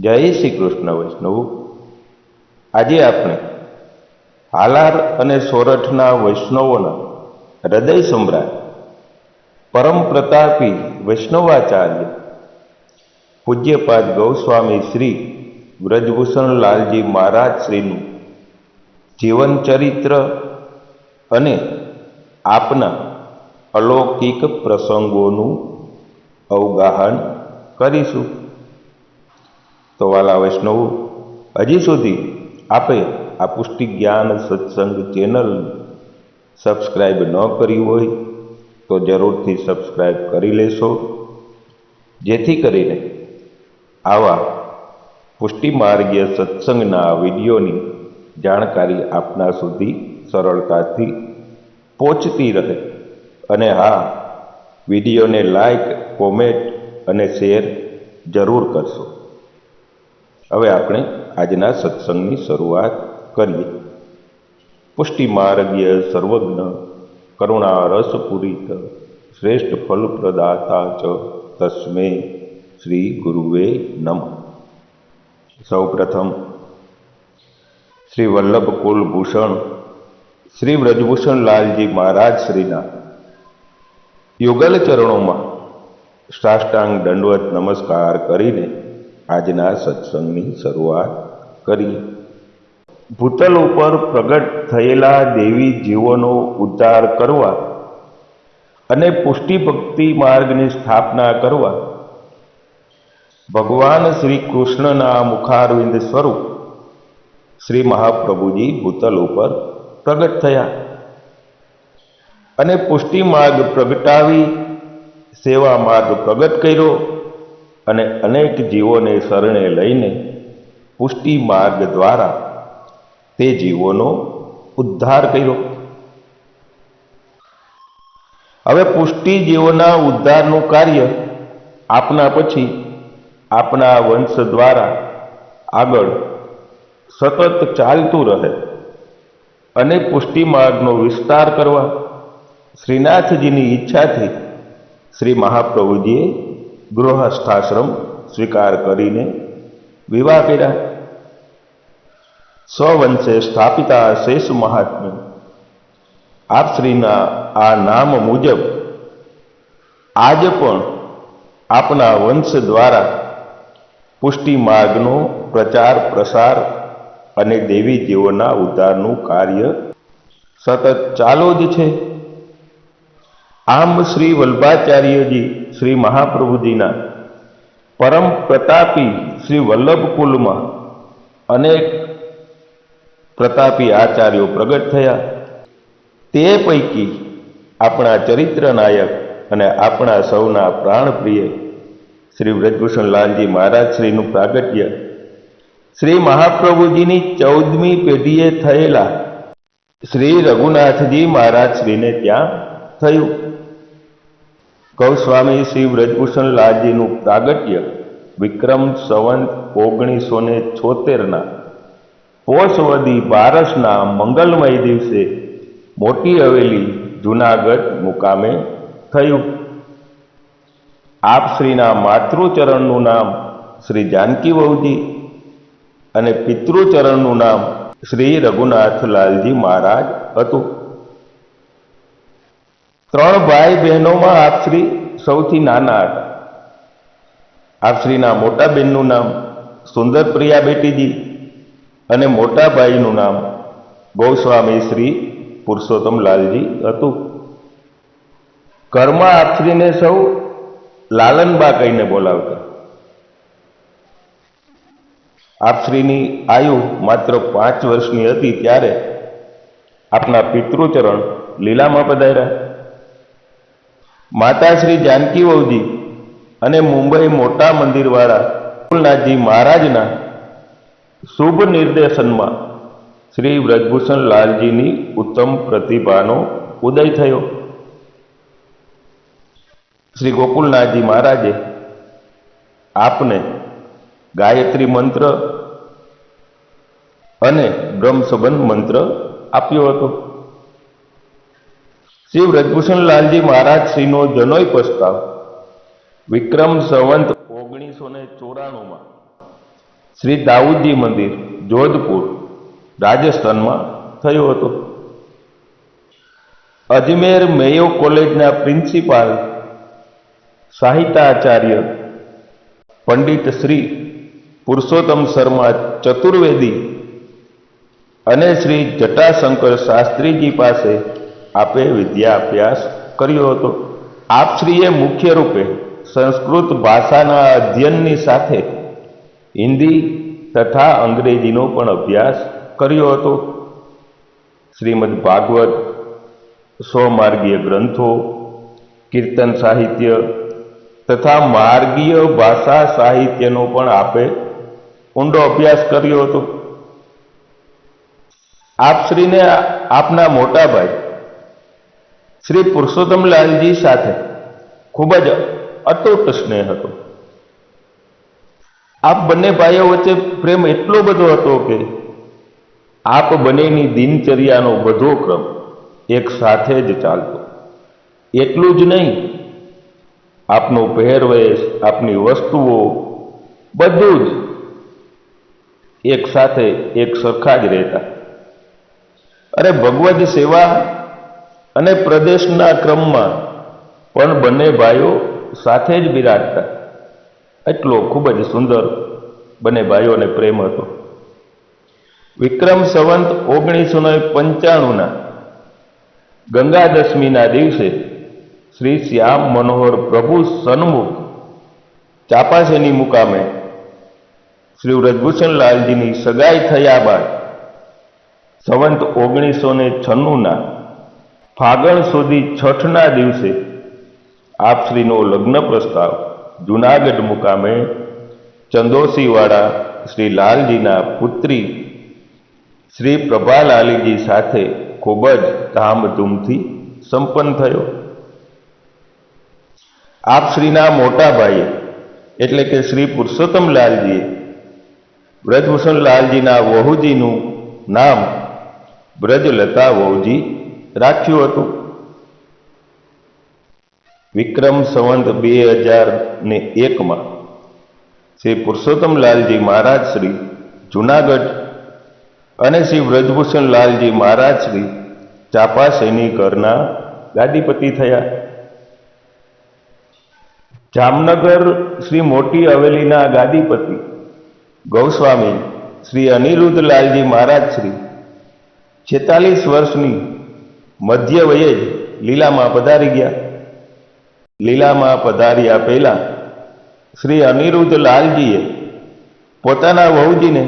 જય શ્રી કૃષ્ણ વૈષ્ણવ. આજે આપણે હાલાર અને સોરઠના વૈષ્ણવોના હૃદય સમ્રાટ પરમ પ્રતાપી વૈષ્ણવાચાર્ય પૂજ્યપાદ ગૌસ્વામી શ્રી વ્રજભૂષણ લાલજી મહારાજ શ્રીનું જીવન ચરિત્ર અને આપના અલૌકિક પ્રસંગોનું અવગાહન કરીશું. તો વાલા વૈષ્ણવો, હજી સુધી આપે આ પુષ્ટિ જ્ઞાન સત્સંગ ચેનલ સબસ્ક્રાઈબ ન કરી હોય તો જરૂરથી સબસ્ક્રાઈબ કરી લેશો. જેથી કરીને આવા પુષ્ટિ માર્ગીય સત્સંગના વિડીયોની જાણકારી આપના સુધી સરળતાથી પહોંચતી રહે. અને હા, વિડીયોને લાઈક, કોમેન્ટ અને શેર જરૂર કરશો. હવે આપણે આજના સત્સંગની શરૂઆત કરીએ. પુષ્ટિમાર્ગીય સર્વજ્ઞ કરુણા રસપૂરિત શ્રેષ્ઠ ફલપ્રદાતા ચ તસ્મે શ્રી ગુરુવે નમ. સૌ પ્રથમ શ્રી વલ્લભ કુલભૂષણ શ્રી વ્રજભૂષણ લાલજી મહારાજ શ્રીના યુગલ ચરણોમાં સાષ્ટાંગ દંડવત નમસ્કાર કરીને આજના સત્સંગની શરૂઆત કરી. ભૂતલ ઉપર પ્રગટ થયેલા દેવી જીવોનો ઉદ્ધાર કરવા અને પુષ્ટિ ભક્તિ માર્ગની સ્થાપના કરવા. ભગવાન શ્રી કૃષ્ણના મુખારવિંદ સ્વરૂપ શ્રી મહાપ્રભુજી ભૂતલ ઉપર પ્રગટ થયા અને પુષ્ટિ માર્ગ પ્રગટાવી સેવા માર્ગ પ્રગટ કર્યો. અને અનેક જીવોને શરણે લઈને પુષ્ટિ માર્ગ દ્વારા તે જીવોનો ઉદ્ધાર કર્યો. હવે પુષ્ટિ જીવોના ઉદ્ધારનું કાર્ય આપના પછી આપના વંશ દ્વારા આગળ સતત ચાલતું રહે અને પુષ્ટિ માર્ગનો વિસ્તાર કરવા શ્રીનાથજીની ઈચ્છાથી શ્રી મહાપ્રભુજીએ ગૃહસ્થાશ્રમ સ્વીકાર કરીને વિવાહ કર્યા. સ્વવંશે સ્થાપિતા શેષ મહાત્મ્ય. આપશ્રીના આ નામ મુજબ આજ પણ આપના વંશ દ્વારા પુષ્ટિ માર્ગનો પ્રચાર, પ્રસાર અને દેવી જીવોના ઉદ્ધારનું કાર્ય સતત ચાલુ જ છે. આમ શ્રી વલ્ભાચાર્યજી શ્રી મહાપ્રભુજીના પરમ પ્રતાપી શ્રી વલ્લભ કુલમાં અનેક પ્રતાપી આચાર્યો પ્રગટ થયા. તે પૈકી આપણા ચરિત્ર નાયક અને આપણા સૌના પ્રાણપ્રિય શ્રી વ્રજભૂષણ લાલજી મહારાજ શ્રીનું પ્રાગટ્ય શ્રી મહાપ્રભુજીની ચૌદમી પેઢીએ થયેલા શ્રી રઘુનાથજી મહારાજ શ્રીને ત્યાં થયું. ગૌસ્વામી શ્રી વ્રજભૂષણ લાલજીનું પ્રાગટ્ય વિક્રમ સંવંત ઓગણીસો ને છોતેરના પોષવદી બારસના મંગલમય દિવસે મોટી હવેલી જુનાગઢ મુકામે થયું. આપ શ્રીના માતૃચરણનું નામ શ્રી જાનકી વહુજી અને પિતૃચરણનું નામ શ્રી રઘુનાથલાલજી મહારાજ હતું. ત્રણ ભાઈ બહેનોમાં આપશ્રી સૌથી નાના હતા. આપશ્રીના મોટા બહેનનું નામ સુંદર પ્રિયા બેટીજી અને મોટા ભાઈનું નામ ગૌસ્વામી શ્રી પુરુષોત્તમ લાલજી હતું. ઘરમાં આપશ્રીને સૌ લાલનબા કહીને બોલાવતા. આપશ્રીની આયુ માત્ર પાંચ વર્ષની હતી ત્યારે આપના પિતૃચરણ લીલામાં પધાર્યા. માતા શ્રી જાનકી વહુજી અને મુંબઈ મોટા મંદિરવાળા કુલનાથજી મહારાજના શુભ નિર્દેશનમાં શ્રી વ્રજભૂષણ લાલજીની ઉત્તમ પ્રતિભાનો ઉદય થયો. શ્રી ગોકુલનાથજી મહારાજે આપને ગાયત્રી મંત્ર અને બ્રહ્મ સંબંધ મંત્ર આપ્યો હતો. શ્રી વ્રજભૂષણલાલજી મહારાજ શ્રીનો જનોય પ્રસ્તાવ. વિક્રમ સંવંત ઓગણીસો ને ચોરાણુંમાં શ્રી દાઉદજી મંદિર, જોધપુર, રાજસ્થાનમાં થયો હતો. અજમેર મેયો કોલેજના પ્રિન્સિપાલ સાહિત્યાચાર્ય પંડિત શ્રી પુરુષોત્તમ શર્મા ચતુર્વેદી અને શ્રી જટાશંકર શાસ્ત્રીજી પાસે આપે વિદ્યા અભ્યાસ કર્યો હતો. આપશ્રીએ મુખ્ય રૂપે સંસ્કૃત ભાષાના અધ્યયનની સાથે હિન્દી તથા અંગ્રેજીનો પણ અભ્યાસ કર્યો હતો. શ્રીમદ ભાગવત, સ્વમાર્ગીય માર્ગીય ગ્રંથો, કીર્તન સાહિત્ય તથા માર્ગીય ભાષા સાહિત્યનો પણ આપે ઊંડો અભ્યાસ કર્યો હતો. આપશ્રીને આપના મોટા ભાઈ શ્રી પુરુષોત્તમલાલજી સાથે ખૂબ જ અતૂટ સ્નેહ હતો. આપ બંને ભાઈઓ વચ્ચે પ્રેમ એટલો બધો હતો કે આપ બંનેની દિનચર્યાનો બધો ક્રમ એક સાથે જ ચાલતો. એટલું જ નહીં, આપનો પહેરવેશ, આપની વસ્તુઓ બધું જ એક સાથે એક સરખા જ રહેતા. અરે ભગવદ સેવા અને પ્રદેશના ક્રમમાં પણ બંને ભાઈઓ સાથે જ બિરાજતા. એટલો ખૂબ જ સુંદર બંને ભાઈઓને પ્રેમ હતો. વિક્રમ સંવંત ઓગણીસો ને પંચાણુંના ગંગા દશમીના દિવસે શ્રી શ્યામ મનોહર પ્રભુ સન્મુખ ચાપાસેની મુકામે શ્રી વ્રજભૂષણલાલજીની સગાઈ થયા બાદ સંવંત ઓગણીસો ને છન્નુંના ફાગણ સુધી છઠના દિવસે આપશ્રીનો લગ્ન પ્રસ્તાવ. જુનાગઢ મુકામે ચંદોસીવાળા શ્રી લાલજીના પુત્રી શ્રી પ્રભાલાલીજી સાથે ખૂબ જ ધામધૂમથી સંપન્ન થયો. આપશ્રીના મોટા ભાઈએ એટલે કે શ્રી પુરુષોત્તમલાલજીએ વ્રજભૂષણલાલજીના વહુજીનું નામ બ્રજલતા વહુજી રાખ્યું હતું. વિક્રમ સંવંત બે હજાર ને એકમાં શ્રી પુરુષોત્તમ લાલજી મહારાજ શ્રી જુનાગઢ અને શ્રી વ્રજભૂષણ લાલજી મહારાજ શ્રી ચાપાસેની ઘરના ગાદીપતિ થયા. જામનગર શ્રી મોટી હવેલીના ગાદીપતિ ગૌસ્વામી શ્રી અનિરુદ્ધ લાલજી મહારાજ શ્રી છેતાલીસ વર્ષની મધ્ય વયે જ લીલામાં પધારી ગયા. લીલામાં પધાર્યા પહેલા શ્રી અનિરુદ્ધ લાલજીએ પોતાના વહુજીને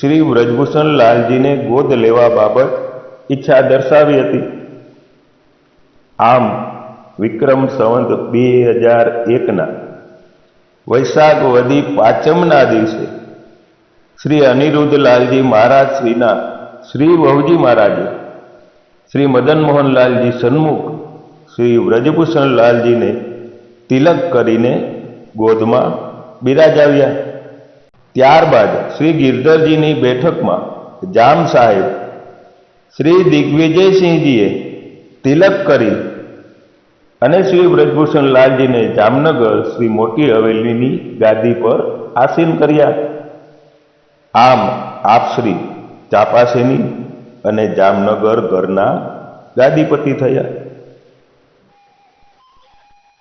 શ્રી વ્રજભૂષણ લાલજીને ગોદ લેવા બાબત ઈચ્છા દર્શાવી હતી. આમ વિક્રમ સંવંત બે હજાર એકના વૈશાખ વદી પાંચમના દિવસે શ્રી અનિરુદ્ધ લાલજી મહારાજ શ્રીના શ્રી વહુજી મહારાજે શ્રી મદન મોહનલાલજી સન્મુખ, શ્રી વ્રજભૂષણ લાલજીને તિલક કરીને ગોદમાં બિરાજાવ્યા. ત્યારબાદ શ્રી ગિરધરજીની બેઠકમાં જામ સાહેબ શ્રી દિગ્વિજયસિંહજીએ તિલક કરી અને શ્રી વ્રજભૂષણ લાલજીને જામનગર શ્રી મોટી હવેલીની ગાદી પર આસીન કર્યા. આમ આપશ્રી ચાપાસેની અને જામનગર ઘરના ગાદીપતિ થયા.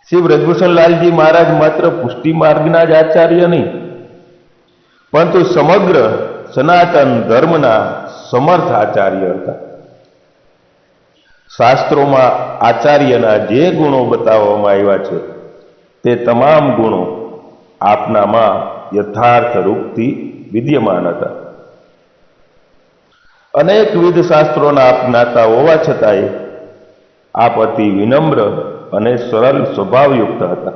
શ્રી વ્રજભૂષણલાલજી મહારાજ માત્ર પુષ્ટિ માર્ગના જ આચાર્ય નહીં, પરંતુ સમગ્ર સનાતન ધર્મના સમર્થ આચાર્ય હતા. શાસ્ત્રોમાં આચાર્યના જે ગુણો બતાવવામાં આવ્યા છે, તે તમામ ગુણો આપનામાં યથાર્થ રૂપથી વિદ્યમાન હતા. અનેકવિધ શાસ્ત્રોના આપ જ્ઞાતા હોવા છતાંય આપ અતિ વિનમ્ર અને સરળ સ્વભાવયુક્ત હતા.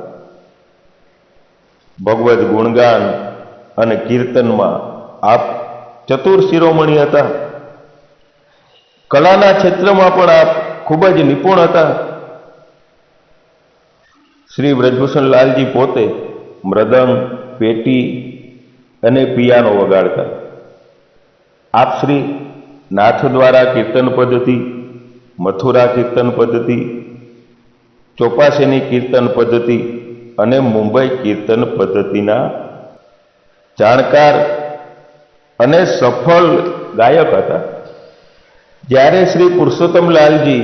ભગવદ ગુણગાન અને કીર્તનમાં આપ ચતુર શિરોમણી હતા. કલાના ક્ષેત્રમાં પણ આપ ખૂબ જ નિપુણ હતા. શ્રી વ્રજભૂષણ લાલજી પોતે મૃદંગ, પેટી અને પિયાનો વગાડતા. આપ શ્રી નાથ દ્વારા કીર્તન પદ્ધતિ, મથુરા કીર્તન પદ્ધતિ ચોપાસેની કીર્તન પદ્ધતિ અને મુંબઈ કીર્તન પદ્ધતિના જાણકાર અને સફળ ગાયક હતા. જ્યારે શ્રી પુરુષોત્તમ લાલજી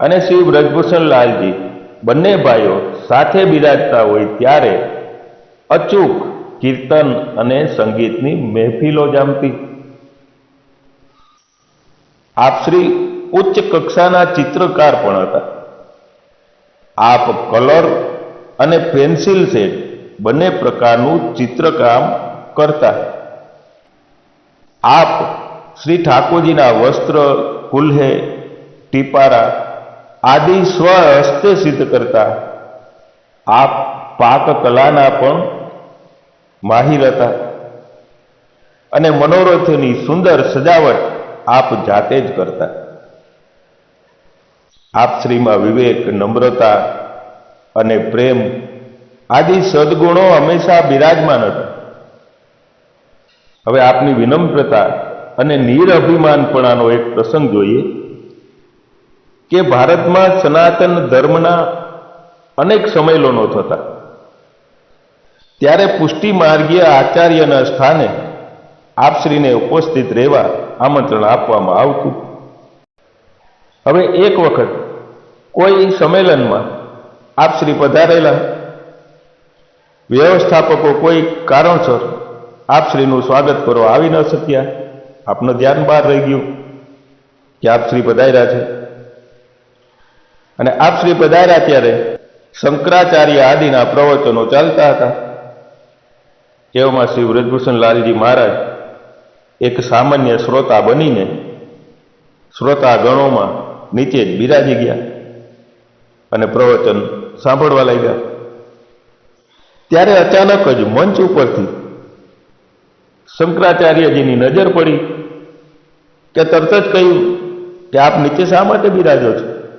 અને શ્રી વ્રજભૂષણ લાલજી બંને ભાઈઓ સાથે બિરાજતા હોય ત્યારે અચૂક કીર્તન અને સંગીતની મહેફિલો જામતી. આપ શ્રી ઉચ્ચ કક્ષાના ચિત્રકાર પણ હતા. આપ કલર અને પેન્સિલ સેટ બંને પ્રકારનું ચિત્રકામ કરતા. આપ શ્રી ઠાકોરજીના વસ્ત્ર, કુલ્હે, ટીપારા આદિ સ્વ હસ્તે સિદ્ધ કરતા. આપ પાક કલાના પણ માહિર હતા. અને મનોરથની સુંદર સજાવટ આપ જાતે જ કરતા. આપ શ્રીમાં વિવેક, નમ્રતા અને પ્રેમ આદિ સદગુણો હંમેશા બિરાજમાન હતા. હવે આપની વિનમ્રતા અને નિરઅભિમાનપણાનો એક પ્રસંગ જોઈએ કે ભારતમાં સનાતન ધર્મના અનેક સમયલોનો થતા. ત્યારે પુષ્ટિ માર્ગીય આચાર્યના સ્થાને આપશ્રીને ઉપસ્થિત રહેવા આમંત્રણ આપવામાં આવતું. હવે એક વખત કોઈ સંમેલનમાં આપ શ્રી પધારેલા વ્યવસ્થાપકો કોઈ કારણસર આપશ્રીનું સ્વાગત કરવા આવી ન શક્યા. આપનું ધ્યાન બહાર રહી ગયું કે આપશ્રી પધાર્યા છે. અને આપશ્રી પધાર્યા ત્યારે શંકરાચાર્ય આદિના પ્રવચનો ચાલતા હતા. એવામાં શ્રી વ્રજભૂષણ લાલજી મહારાજ એક સામાન્ય શ્રોતા બનીને શ્રોતા ગણોમાં નીચે જ બિરાજી ગયા અને પ્રવચન સાંભળવા લાગ્યા. ત્યારે અચાનક જ મંચ ઉપરથી શંકરાચાર્યજીની નજર પડી કે તરત જ કહ્યું કે આપ નીચે શા માટે બિરાજો છો?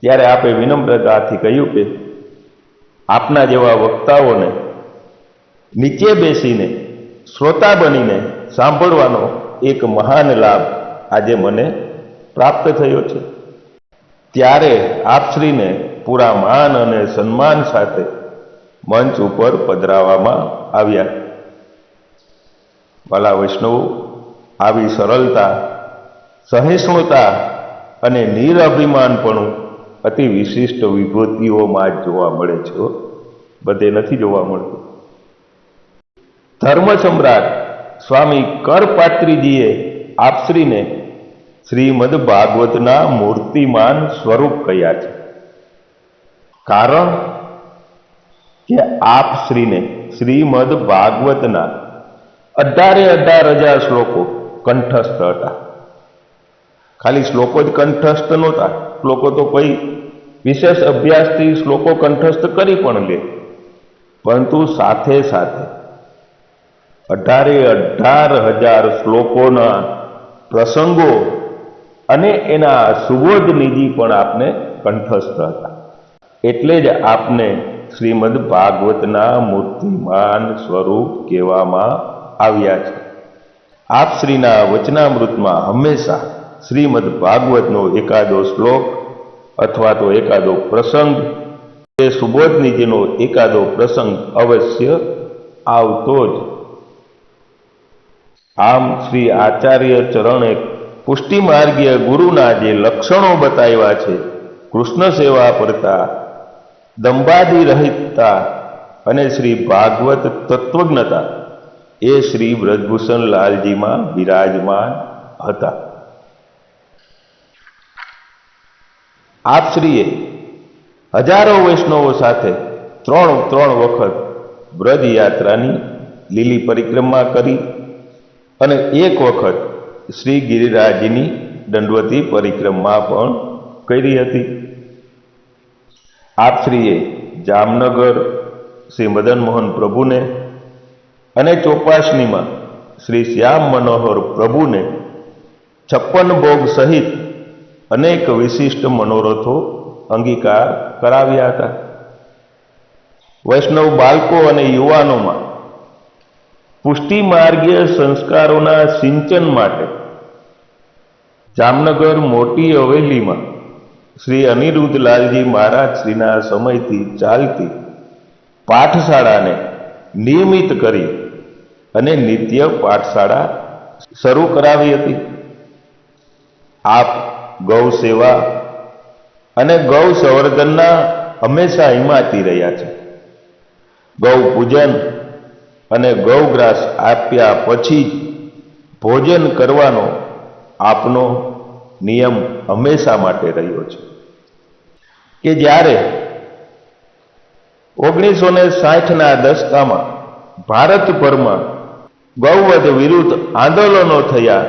ત્યારે આપે વિનમ્રતાથી કહ્યું કે આપના જેવા વક્તાઓને નીચે બેસીને શ્રોતા બનીને સાંભળવાનો એક મહાન લાભ આજે મને પ્રાપ્ત થયો છે. ત્યારે આપશ્રીને પૂરા માન અને સન્માન સાથે મંચ ઉપર પધરાવવામાં આવ્યા. વાલા વૈષ્ણવ, આવી સરળતા, સહિષ્ણુતા અને નિરઅભિમાનપણું અતિ વિશિષ્ટ વિભૂતિઓમાં જ જોવા મળે છે બધે નથી જોવા મળતું. ધર્મ સમ્રાટ સ્વામી કરપાત્રીજીએ આપશ્રીને શ્રીમદ ભાગવતના મૂર્તિમાન સ્વરૂપ કહ્યા છે. કારણ કે આપશ્રીને શ્રીમદ ભાગવતના અઢારે અઢાર હજાર શ્લોકો કંઠસ્થ હતા. ખાલી શ્લોકો જ કંઠસ્થ નહોતા. શ્લોકો તો કોઈ વિશેષ અભ્યાસથી શ્લોકો કંઠસ્થ કરી પણ લે. પરંતુ સાથે સાથે અઢારે અઢાર હજાર શ્લોકોના પ્રસંગો અને એના સુબોધ નિધિ પણ આપને કંઠસ્થ હતા. એટલે જ આપને શ્રીમદ ભાગવતના મૂર્તિમાન સ્વરૂપ કહેવામાં આવ્યા છે. આપ શ્રીના વચનામૃતમાં હંમેશા શ્રીમદ ભાગવતનો એકાદો શ્લોક અથવા તો એકાદો પ્રસંગ, એ સુબોધ નિધિનો એકાદો પ્રસંગ અવશ્ય આવતો જ આમ શ્રી આચાર્ય ચરણે પુષ્ટિ માર્ગીય ગુરુના જે લક્ષણો બતાવ્યા છે, કૃષ્ણ સેવા પરતા દંબાદી રહિતતા અને શ્રી ભાગવત તત્વજ્ઞતા એ શ્રી વ્રજભૂષણ લાલજીમાં બિરાજમાન હતા. આપશ્રીએ હજારો વૈષ્ણવો સાથે ત્રણ ત્રણ વખત વ્રજ યાત્રાની લીલી પરિક્રમા કરી અને એક વખત શ્રી ગિરિરાજની દંડવતી પરિક્રમા પણ કરી હતી. આપશ્રીએ જામનગર શ્રી મદન મોહન પ્રભુને અને ચોપાસનીમાં શ્રી શ્યામ મનોહર પ્રભુને છપ્પન ભોગ સહિત અનેક વિશિષ્ટ મનોરથો અંગીકાર કરાવ્યા હતા. વૈષ્ણવ બાળકો અને યુવાનોમાં પુષ્ટિ માર્ગીય સંસ્કારોના સિંચન માટે જામનગર મોટી હવેલીમાં શ્રી અનિરુદ્ધલાલજી મહારાજ શ્રીના સમયથી ચાલતી પાઠશાળાને નિયમિત કરી અને નિત્ય પાઠશાળા શરૂ કરાવી હતી. આપ ગૌ સેવા અને ગૌ સંવર્ધનના હંમેશા હિમાતી રહ્યા છે. ગૌ પૂજન અને ગૌગ્રાસ આપ્યા પછી ભોજન કરવાનો આપનો નિયમ હંમેશા માટે રહ્યો છે. કે જ્યારે ઓગણીસો ને સાઠના દશકામાં ભારતભરમાં ગૌવધ વિરુદ્ધ આંદોલનો થયા,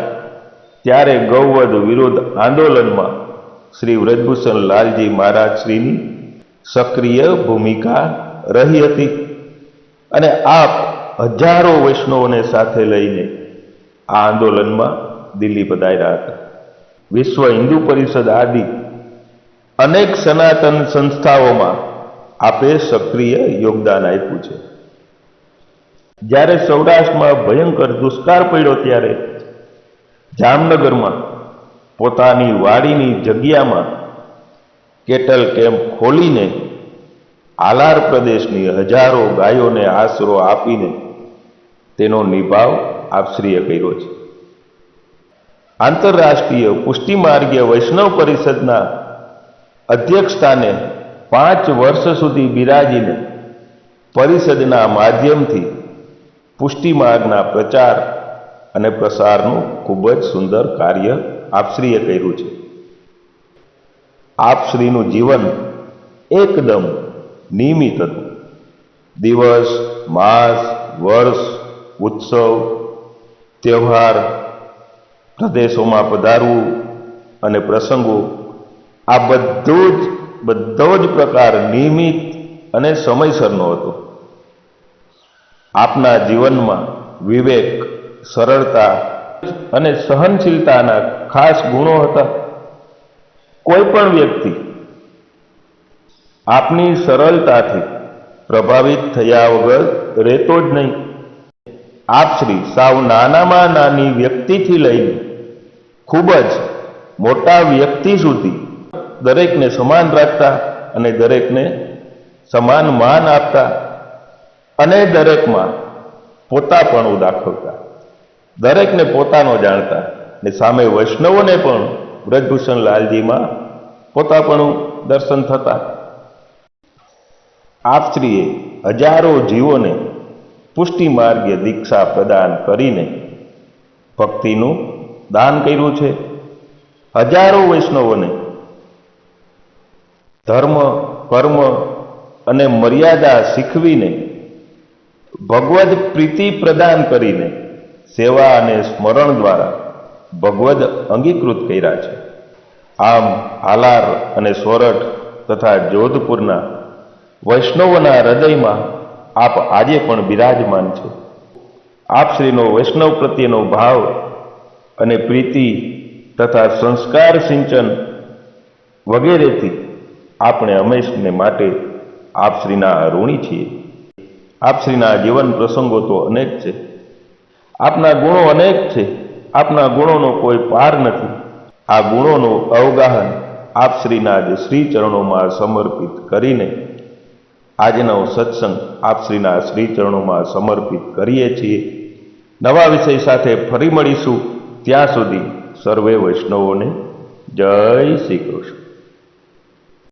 ત્યારે ગૌવધ વિરુદ્ધ આંદોલનમાં શ્રી વ્રજભૂષણ લાલજી મહારાજ શ્રીની સક્રિય ભૂમિકા રહી હતી. અને આપ હજારો વૈષ્ણવોને સાથે લઈને આ આંદોલનમાં દિલ્હી પધાર્યા હતા. વિશ્વ હિન્દુ પરિષદ આદિ અનેક સનાતન સંસ્થાઓમાં આપે સક્રિય યોગદાન આપ્યું છે. જ્યારે સૌરાષ્ટ્રમાં ભયંકર દુષ્કાળ પડ્યો ત્યારે જામનગરમાં પોતાની વાડીની જગ્યામાં કેટલ કેમ્પ ખોલીને આલાર પ્રદેશની હજારો ગાયોને આશરો આપીને તેનો નિભાવ આપશ્રીએ કર્યો છે. આંતરરાષ્ટ્રીય પુષ્ટિ માર્ગીય વૈષ્ણવ પરિષદના અધ્યક્ષ સ્થાને પાંચ વર્ષ સુધી બિરાજીને પરિષદના માધ્યમથી પુષ્ટિ માર્ગના પ્રચાર અને પ્રસારનું ખૂબ જ સુંદર કાર્ય આપશ્રીએ કર્યું છે. આપશ્રીનું જીવન એકદમ નિયમિત હતું. દિવસ, માસ, વર્ષ ઉત્સવ, તહેવાર, પ્રદેશોમાં પધારવું અને પ્રસંગો, આ બધું જ, બધો જ પ્રકાર નિયમિત અને સમયસરનો હતો. આપના જીવનમાં વિવેક, સરળતા અને સહનશીલતાના ખાસ ગુણો હતા. કોઈ પણ વ્યક્તિ આપની સરળતાથી પ્રભાવિત થયા વગર રહેતો જ નહીં. આપ શ્રી સાવ નાનામાં નાની વ્યક્તિથી લઈને ખૂબ જ મોટા વ્યક્તિ સુધી દરેકને સમાન રાખતા અને દરેકને સમાન માન આપતા અને દરેકમાં પોતાપણું દાખવતા, દરેકને પોતાનો જાણતા ને સામે વૈષ્ણવોને પણ વ્રજભૂષણ લાલજીમાં પોતાપણું દર્શન થતા. આપશ્રીએ હજારો જીવોને પુષ્ટિ માર્ગે દીક્ષા પ્રદાન કરીને ભક્તિનું દાન કર્યું છે. હજારો વૈષ્ણવોને ધર્મ, કર્મ અને મર્યાદા શીખવીને ભગવદ પ્રીતિ પ્રદાન કરીને સેવા અને સ્મરણ દ્વારા ભગવદ અંગીકૃત કર્યા છે. આમ હાલાર અને સોરઠ તથા જોધપુરના વૈષ્ણવોના હૃદયમાં આપ આજે પણ બિરાજમાન છે. આપ શ્રીનો વૈષ્ણવ પ્રત્યેનો ભાવ અને પ્રીતિ તથા સંસ્કાર સિંચન વગેરેથી આપણે હંમેશને માટે આપશ્રીના ઋણી છીએ. આપશ્રીના જીવન પ્રસંગો તો અનેક છે. આપના ગુણો અનેક છે. આપના ગુણોનો કોઈ પાર નથી. આ ગુણોનું અવગાહન આપશ્રીના જ શ્રી ચરણોમાં સમર્પિત કરીને આજનો સત્સંગ આપશ્રીના શ્રીચરણોમાં સમર્પિત કરીએ છીએ. નવા વિષય સાથે ફરી મળીશું. ત્યાં સુધી સર્વે વૈષ્ણવોને જય શ્રી કૃષ્ણ.